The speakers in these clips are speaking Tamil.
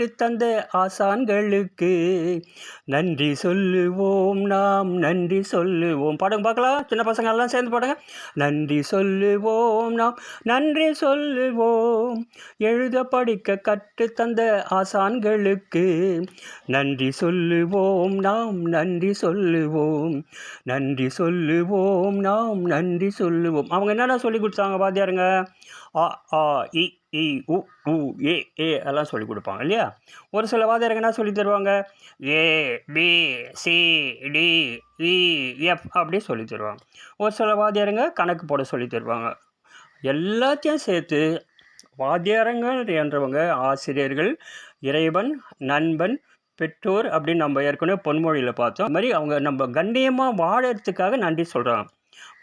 கற்றுத்தந்த ஆசான்களுக்கு நன்றி சொல்லுவோம் நாம் நன்றி சொல்லுவோம். பாடுங்க பார்க்கலாம். சின்ன பசங்க எல்லாம் சேர்ந்து பாடுங்க. நன்றி சொல்லுவோம் நாம் நன்றி சொல்லுவோம். எழுத படிக்க கற்றுத்தந்த ஆசான்களுக்கு நன்றி சொல்லுவோம் நாம் நன்றி சொல்லுவோம். நன்றி சொல்லுவோம் நாம் நன்றி சொல்லுவோம். அவங்க என்னென்ன சொல்லி கொடுத்தாங்க வாத்தியாருங்க ஆ ஆ இ இ உ உ ஏ ஏ எல்லாம் சொல்லி கொடுப்பாங்க இல்லையா? ஒரு சில வாத்தியாருங்க என்ன சொல்லி தருவாங்க? A B C D E F அப்படி சொல்லி தருவாங்க. ஒரு சில வாத்தியாருங்க கணக்கு போட சொல்லி தருவாங்க. எல்லாத்தையும் சேர்த்து வாத்தியாரங்கள் என்றவங்க ஆசிரியர்கள் இறைவன் நண்பன் பெற்றோர் அப்படின்னு நம்ம ஏற்கனவே பொன்மொழியில் பார்த்தோம். அது மாதிரி அவங்க நம்ம கண்ணியமாக வாழறதுக்காக நன்றி சொல்கிறாங்க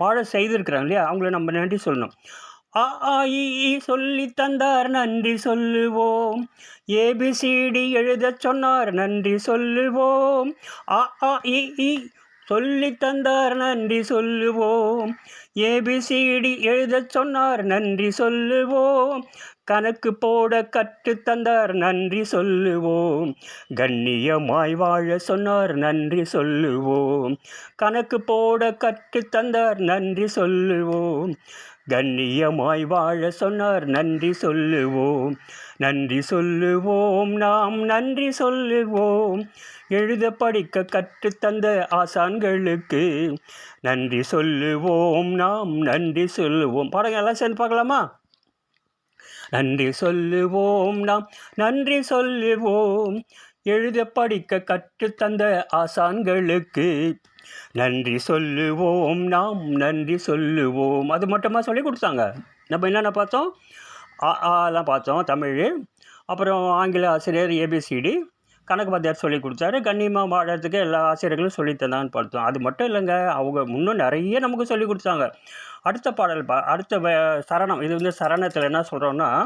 வாழ செய்திருக்கிறாங்க இல்லையா? அவங்கள நம்ம நன்றி சொல்லணும். ஆ ஆ சொல்லி தந்தார் நன்றி சொல்லுவோம். ஏபிசிடி எழுதச் சொன்னார் நன்றி சொல்லுவோம். ஆ ஆ சொல்லி தந்தார் நன்றி சொல்லுவோம். ஏபிசிடி எழுதச் சொன்னார் நன்றி சொல்லுவோம். கணக்கு போட கற்று தந்தார் நன்றி சொல்லுவோம். கண்ணியமாய் வாழ சொன்னார் நன்றி சொல்லுவோம். கணக்கு போட கற்று தந்தார் நன்றி சொல்லுவோம். கண்ணியமாய் வாழ சொன்னார் நன்றி சொல்லுவோம் நன்றி சொல்லுவோம் நாம் நன்றி சொல்லுவோம். எழுத படிக்க கற்றுத்தந்த ஆசான்களுக்கு நன்றி சொல்லுவோம் நாம் நன்றி சொல்லுவோம். படங்கள் எல்லாம் சேர்ந்து பார்க்கலாமா? நன்றி சொல்லுவோம் நாம் நன்றி சொல்லுவோம். எழுத படிக்க கற்றுத்தந்த ஆசான்களுக்கு நன்றி சொல்லுவோம் நாம் நன்றி சொல்லுவோம். அது மட்டுமா சொல்லி கொடுத்தாங்க. நம்ம என்னென்ன பார்த்தோம்? ஆ ஆலாம் பார்த்தோம் தமிழ். அப்புறம் ஆங்கில ஆசிரியர் ஏபிசிடி கணக்கு வாத்தியார் சொல்லி கொடுத்தாரு. கண்ணியமாக வாழறதுக்கு எல்லா ஆசிரியர்களும் சொல்லித்தந்தான்னு பார்த்தோம். அது மட்டும் இல்லைங்க அவங்க இன்னும் நிறைய நமக்கு சொல்லி கொடுத்தாங்க. அடுத்த பாடல் பா அடுத்த வ- சரணம். இது வந்து சரணத்தில் என்ன சொல்கிறோன்னா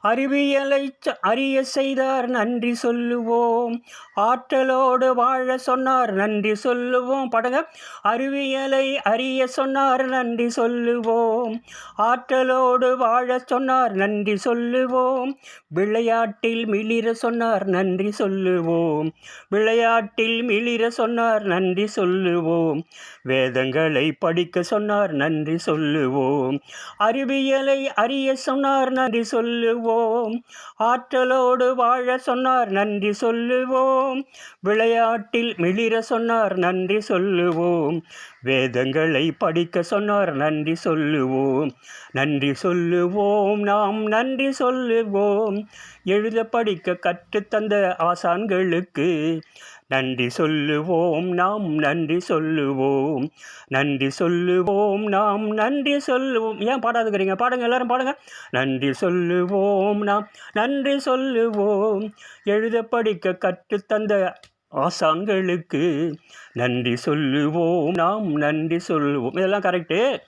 அறிவியலை ச- அறிய செய்தார் நன்றி சொல்லுவோம். ஆற்றலோடு வாழ சொன்னார் நன்றி சொல்லுவோம். படங்க. அறிவியலை அறிய சொன்னார் நன்றி சொல்லுவோம். ஆற்றலோடு வாழ சொன்னார் நன்றி சொல்லுவோம். விளையாட்டில் மிளிர சொன்னார் நன்றி சொல்லுவோம். விளையாட்டில் மிளிர சொன்னார் நன்றி சொல்லுவோம். வேதங்களை படிக்க சொன்னார் நன்றி சொல்லுவோம். அறிவியலை அறிய சொன்னார் நன்றி சொல்லுவோம். ஆற்றலோடு வாழ சொன்னார் நன்றி சொல்லுவோம். விளையாட்டில் மிளிர சொன்னார் நன்றி சொல்லுவோம். வேதங்களை படிக்க சொன்னார் நன்றி சொல்லுவோம். நன்றி சொல்லுவோம் நாம் நன்றி சொல்லுவோம். எழுத படிக்க கற்றுத்தந்த ஆசான்களுக்கு நன்றி சொல்லுவோம் நாம் நன்றி சொல்லுவோம். நன்றி சொல்லுவோம் நாம் நன்றி சொல்லுவோம். ஏன் பாடாதுக்கிறீங்க பாடுங்க எல்லாரும் பாடுங்க. நன்றி சொல்லுவோம் நாம் நன்றி சொல்லுவோம். எழுத படிக்க கற்றுத்தந்த ஆசாங்களுக்கு நன்றி சொல்லுவோம் நாம் நன்றி சொல்லுவோம். இதெல்லாம் கரெக்டு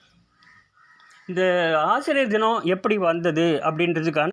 இந்த ஆசிரியர் தினம் எப்படி வந்தது அப்படின்றதுக்கான